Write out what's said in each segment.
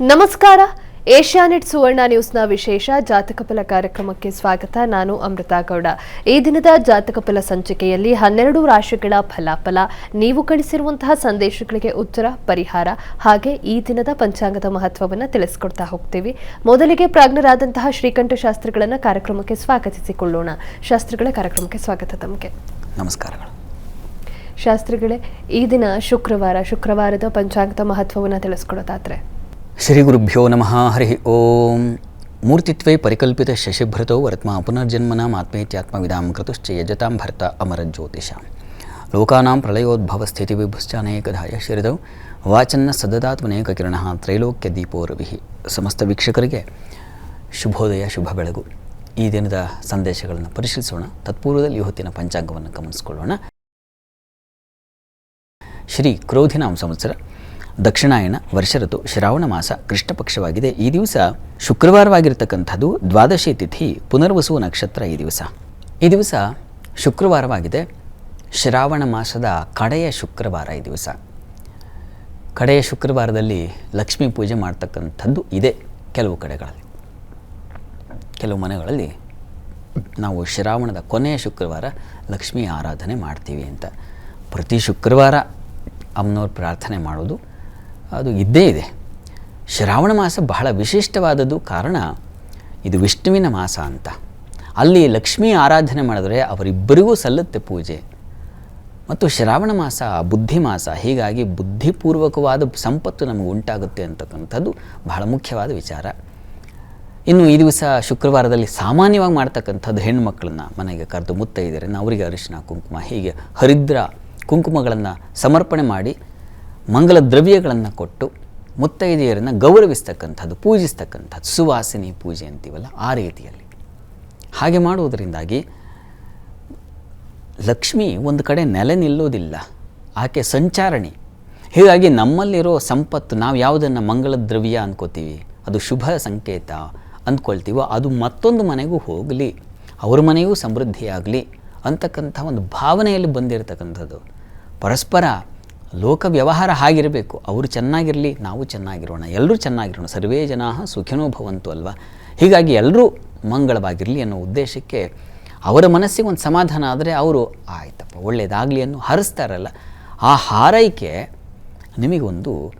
ನಮಸ್ಕಾರ. ಏಷ್ಯಾನೆಟ್ ಸುವರ್ಣ ನ್ಯೂಸ್ನ ವಿಶೇಷ ಜಾತಕ ಫಲ ಕಾರ್ಯಕ್ರಮಕ್ಕೆ ಸ್ವಾಗತ. ನಾನು ಅಮೃತಾ ಗೌಡ. ಈ ದಿನದ ಜಾತಕ ಫಲ ಸಂಚಿಕೆಯಲ್ಲಿ ಹನ್ನೆರಡು ರಾಶಿಗಳ ಫಲಾಫಲ ನೀವು ಕಳಿಸಿರುವಂತಹ ಸಂದೇಶಗಳಿಗೆ ಉತ್ತರ ಪರಿಹಾರ ಹಾಗೆ ಈ ದಿನದ ಪಂಚಾಂಗದ ಮಹತ್ವವನ್ನು ತಿಳಿಸ್ಕೊಡ್ತಾ ಹೋಗ್ತೀವಿ. ಮೊದಲಿಗೆ ಪ್ರಾಜ್ಞರಾದಂತಹ ಶ್ರೀಕಂಠ ಶಾಸ್ತ್ರಿಗಳನ್ನು ಕಾರ್ಯಕ್ರಮಕ್ಕೆ ಸ್ವಾಗತಿಸಿಕೊಳ್ಳೋಣ. ಶಾಸ್ತ್ರಿಗಳ ಕಾರ್ಯಕ್ರಮಕ್ಕೆ ಸ್ವಾಗತ ತಮಗೆ. ನಮಸ್ಕಾರಗಳು. ಶಾಸ್ತ್ರಿಗಳೇ ಈ ದಿನ ಶುಕ್ರವಾರ. ಶುಕ್ರವಾರದ ಪಂಚಾಂಗದ ಮಹತ್ವವನ್ನು ತಿಳಿಸ್ಕೊಡೋದಾದ್ರೆ ಶ್ರೀ ಗುರುಭ್ಯೋ ನಮಃ ಹರಿ ಓಂ. ಮೂರ್ತಿತ್ವೇ ಪರಿಕಲ್ಪಿತ ಶಶಿಭೃತೌ ವರ್ತ್ಮ ಪುನರ್ಜನ್ಮನಾಂ ಆತ್ಮೇತ್ಯಾತ್ಮವಿದಾಂ ಕೃತುಶ್ಚ ಯಜತಾಂ ಭರ್ತ ಅಮರ ಜ್ಯೋತಿಷ ಲೋಕಾನಾಂ ಪ್ರಳಯೋದ್ಭವ ಸ್ಥಿತಿ ವಿಭುಶ್ಚಾನೇಕಧಾಯ ಶಿರದೌ. ವಾಚನ್ನ ಸದದಾತ್ಮನೇಕ ಕಿರಣ ತ್ರೈಲೋಕ್ಯ ದೀಪೋ ರವಿ. ಸಮಸ್ತ ವೀಕ್ಷಕರಿಗೆ ಶುಭೋದಯ, ಶುಭ ಬೆಳಗು. ಈ ದಿನದ ಸಂದೇಶಗಳನ್ನು ಪರಿಶೀಲಿಸೋಣ. ತತ್ಪೂರ್ವದಲ್ಲಿ ಹೊತ್ತಿನ ಪಂಚಾಂಗವನ್ನು ಗಮನಿಸಿಕೊಳ್ಳೋಣ. ಶ್ರೀ ಕ್ರೋಧಿನಾಂ ಸಂವತ್ಸರ. ದಕ್ಷಿಣಾಯನ ವರ್ಷ ಋತು ಶ್ರಾವಣ ಮಾಸ ಕೃಷ್ಣಪಕ್ಷವಾಗಿದೆ. ಈ ದಿವಸ ಶುಕ್ರವಾರವಾಗಿರ್ತಕ್ಕಂಥದ್ದು ದ್ವಾದಶಿ ತಿಥಿ ಪುನರ್ವಸು ನಕ್ಷತ್ರ ಈ ದಿವಸ. ಈ ದಿವಸ ಶುಕ್ರವಾರವಾಗಿದೆ. ಶ್ರಾವಣ ಮಾಸದ ಕಡೆಯ ಶುಕ್ರವಾರ ಈ ದಿವಸ. ಕಡೆಯ ಶುಕ್ರವಾರದಲ್ಲಿ ಲಕ್ಷ್ಮೀ ಪೂಜೆ ಮಾಡ್ತಕ್ಕಂಥದ್ದು ಇದೆ ಕೆಲವು ಕಡೆಗಳಲ್ಲಿ. ಕೆಲವು ಮನೆಗಳಲ್ಲಿ ನಾವು ಶ್ರಾವಣದ ಕೊನೆಯ ಶುಕ್ರವಾರ ಲಕ್ಷ್ಮೀ ಆರಾಧನೆ ಮಾಡ್ತೀವಿ ಅಂತ. ಪ್ರತಿ ಶುಕ್ರವಾರ ಅಮ್ಮನವ್ರು ಪ್ರಾರ್ಥನೆ ಮಾಡೋದು ಅದು ಇದ್ದೇ ಇದೆ. ಶ್ರಾವಣ ಮಾಸ ಬಹಳ ವಿಶಿಷ್ಟವಾದದ್ದು ಕಾರಣ ಇದು ವಿಷ್ಣುವಿನ ಮಾಸ ಅಂತ. ಅಲ್ಲಿ ಲಕ್ಷ್ಮೀ ಆರಾಧನೆ ಮಾಡಿದ್ರೆ ಅವರಿಬ್ಬರಿಗೂ ಸಲ್ಲುತ್ತೆ ಪೂಜೆ. ಮತ್ತು ಶ್ರಾವಣ ಮಾಸ ಬುದ್ಧಿ ಮಾಸ, ಹೀಗಾಗಿ ಬುದ್ಧಿಪೂರ್ವಕವಾದ ಸಂಪತ್ತು ನಮಗೆ ಉಂಟಾಗುತ್ತೆ ಅಂತಕ್ಕಂಥದ್ದು ಬಹಳ ಮುಖ್ಯವಾದ ವಿಚಾರ. ಇನ್ನು ಈ ದಿವಸ ಶುಕ್ರವಾರದಲ್ಲಿ ಸಾಮಾನ್ಯವಾಗಿ ಮಾಡ್ತಕ್ಕಂಥದ್ದು ಹೆಣ್ಣುಮಕ್ಕಳನ್ನ ಮನೆಗೆ ಕರೆದು ಮುತ್ತೈದರನ್ನು ಅವರಿಗೆ ಅರಿಶಿನ, ಕುಂಕುಮ, ಹೀಗೆ ಹರಿದ್ರ ಕುಂಕುಮಗಳನ್ನು ಸಮರ್ಪಣೆ ಮಾಡಿ ಮಂಗಲ ದ್ರವ್ಯಗಳನ್ನು ಕೊಟ್ಟು ಮುತ್ತೈದೆಯರನ್ನು ಗೌರವಿಸ್ತಕ್ಕಂಥದ್ದು, ಪೂಜಿಸ್ತಕ್ಕಂಥದ್ದು, ಸುವಾಸಿನಿ ಪೂಜೆ ಅಂತೀವಲ್ಲ ಆ ರೀತಿಯಲ್ಲಿ. ಹಾಗೆ ಮಾಡುವುದರಿಂದಾಗಿ ಲಕ್ಷ್ಮಿ ಒಂದು ಕಡೆ ನೆಲೆ ನಿಲ್ಲೋದಿಲ್ಲ, ಆಕೆ ಸಂಚಾರಣಿ. ಹೀಗಾಗಿ ನಮ್ಮಲ್ಲಿರೋ ಸಂಪತ್ತು ನಾವು ಯಾವುದನ್ನು ಮಂಗಳ ದ್ರವ್ಯ ಅಂದ್ಕೋತೀವಿ ಅದು ಶುಭ ಸಂಕೇತ ಅಂದ್ಕೊಳ್ತೀವೋ ಅದು ಮತ್ತೊಂದು ಮನೆಗೂ ಹೋಗಲಿ, ಅವ್ರ ಮನೆಗೂ ಸಮೃದ್ಧಿಯಾಗಲಿ ಅಂತಕ್ಕಂಥ ಒಂದು ಭಾವನೆಯಲ್ಲಿ ಬಂದಿರತಕ್ಕಂಥದ್ದು. ಪರಸ್ಪರ ಲೋಕ ವ್ಯವಹಾರ ಹಾಗಿರಬೇಕು. ಅವರು ಚೆನ್ನಾಗಿರಲಿ, ನಾವು ಚೆನ್ನಾಗಿರೋಣ. ಎಲ್ಲರೂ ಚೆನ್ನಾಗಿರೋಣ. ಸರ್ವೇ ಜನ ಸುಖಿನೋ ಭವಂತು ಅಲ್ವಾ? ಹೀಗಾಗಿ ಎಲ್ಲರೂ ಮಂಗಳವಾಗಿರಲಿ ಅನ್ನೋ ಉದ್ದೇಶಕ್ಕೆ ಅವರ ಮನಸ್ಸಿಗೆ ಒಂದು ಸಮಾಧಾನ ಆದರೆ ಅವರು, ಆಯ್ತಪ್ಪ ಒಳ್ಳೆಯದಾಗಲಿ ಅನ್ನೋ ಹರಿಸ್ತಾರಲ್ಲ. ಆ ಹಾರೈಕೆ ನಿಮಗೊಂದು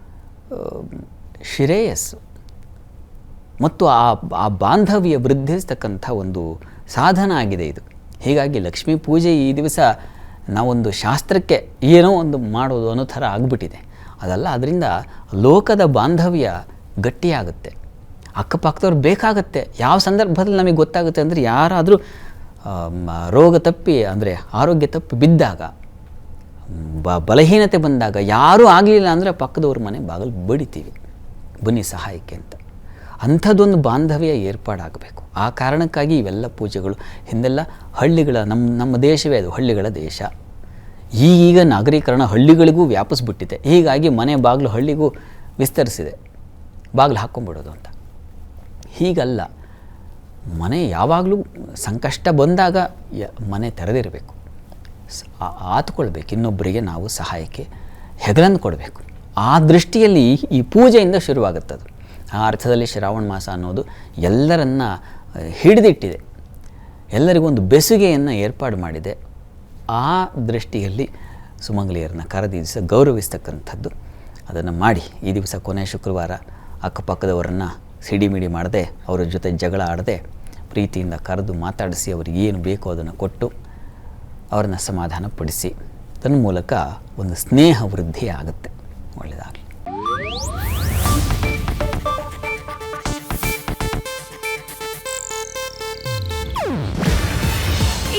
ಶ್ರೇಯಸ್ಸು. ಮತ್ತು ಆ ಆ ಬಾಂಧವ್ಯ ವೃದ್ಧಿಸ್ತಕ್ಕಂಥ ಒಂದು ಸಾಧನ ಆಗಿದೆ ಇದು. ಹೀಗಾಗಿ ಲಕ್ಷ್ಮೀ ಪೂಜೆ ಈ ದಿವಸ ನಾವೊಂದು ಶಾಸ್ತ್ರಕ್ಕೆ ಏನೋ ಒಂದು ಮಾಡೋದು ಅನ್ನೋ ಥರ ಆಗಿಬಿಟ್ಟಿದೆ. ಅದಲ್ಲ, ಅದರಿಂದ ಲೋಕದ ಬಾಂಧವ್ಯ ಗಟ್ಟಿಯಾಗುತ್ತೆ. ಅಕ್ಕಪಕ್ಕದವ್ರು ಬೇಕಾಗುತ್ತೆ. ಯಾವ ಸಂದರ್ಭದಲ್ಲಿ ನಮಗೆ ಗೊತ್ತಾಗುತ್ತೆ ಅಂದರೆ, ಯಾರಾದರೂ ರೋಗ ತಪ್ಪಿ, ಅಂದರೆ ಆರೋಗ್ಯ ತಪ್ಪಿ ಬಿದ್ದಾಗ, ಬ, ಬಲಹೀನತೆ ಬಂದಾಗ, ಯಾರೂ ಆಗಲಿಲ್ಲ ಅಂದರೆ ಪಕ್ಕದವ್ರ ಮನೆ ಬಾಗಿಲು ಬಡಿತೀವಿ. ಬನ್ನಿ ಸಹಾಯಕ್ಕೆ ಅಂತ. ಅಂಥದ್ದೊಂದು ಬಾಂಧವ್ಯ ಏರ್ಪಾಡಾಗಬೇಕು. ಆ ಕಾರಣಕ್ಕಾಗಿ ಇವೆಲ್ಲ ಪೂಜೆಗಳು. ಹಿಂದೆಲ್ಲ ಹಳ್ಳಿಗಳ ನಮ್ಮ ನಮ್ಮ ದೇಶವೇ ಅದು, ಹಳ್ಳಿಗಳ ದೇಶ. ಈಗೀಗ ನಾಗರೀಕರಣ ಹಳ್ಳಿಗಳಿಗೂ ವ್ಯಾಪಿಸ್ಬಿಟ್ಟಿದೆ. ಹೀಗಾಗಿ ಮನೆ ಬಾಗಿಲು ಹಳ್ಳಿಗೂ ವಿಸ್ತರಿಸಿದೆ. ಬಾಗಿಲು ಹಾಕ್ಕೊಂಬಿಡೋದು ಅಂತ. ಹೀಗಲ್ಲ, ಮನೆ ಯಾವಾಗಲೂ ಸಂಕಷ್ಟ ಬಂದಾಗ ಮನೆ ತೆರೆದಿರಬೇಕು. ಆತುಕೊಳ್ಬೇಕು. ಇನ್ನೊಬ್ಬರಿಗೆ ನಾವು ಸಹಾಯಕ್ಕೆ ಹೆಗಲನ್ನು ಕೊಡಬೇಕು. ಆ ದೃಷ್ಟಿಯಲ್ಲಿ ಈ ಪೂಜೆಯಿಂದ ಶುರುವಾಗುತ್ತದು. ಆ ಅರ್ಥದಲ್ಲಿ ಶ್ರಾವಣ ಮಾಸ ಅನ್ನೋದು ಎಲ್ಲರನ್ನ ಹಿಡಿದಿಟ್ಟಿದೆ. ಎಲ್ಲರಿಗೂ ಒಂದು ಬೆಸುಗೆಯನ್ನು ಏರ್ಪಾಡು ಮಾಡಿದೆ. ಆ ದೃಷ್ಟಿಯಲ್ಲಿ ಸುಮಂಗಲಿಯರನ್ನ ಕರೆದಿ ದಿವಸ ಗೌರವಿಸ್ತಕ್ಕಂಥದ್ದು. ಅದನ್ನು ಮಾಡಿ ಈ ದಿವಸ ಕೊನೆ ಶುಕ್ರವಾರ ಅಕ್ಕಪಕ್ಕದವರನ್ನು ಸಿಡಿಮಿಡಿ ಮಾಡದೆ, ಅವರ ಜೊತೆ ಜಗಳ ಆಡದೆ, ಪ್ರೀತಿಯಿಂದ ಕರೆದು ಮಾತಾಡಿಸಿ ಅವ್ರಿಗೆ ಏನು ಬೇಕೋ ಅದನ್ನು ಕೊಟ್ಟು ಅವರನ್ನು ಸಮಾಧಾನಪಡಿಸಿ. ತನ್ನ ಮೂಲಕ ಒಂದು ಸ್ನೇಹ ವೃದ್ಧಿ ಆಗುತ್ತೆ. ಒಳ್ಳೆಯದಾಗಲಿ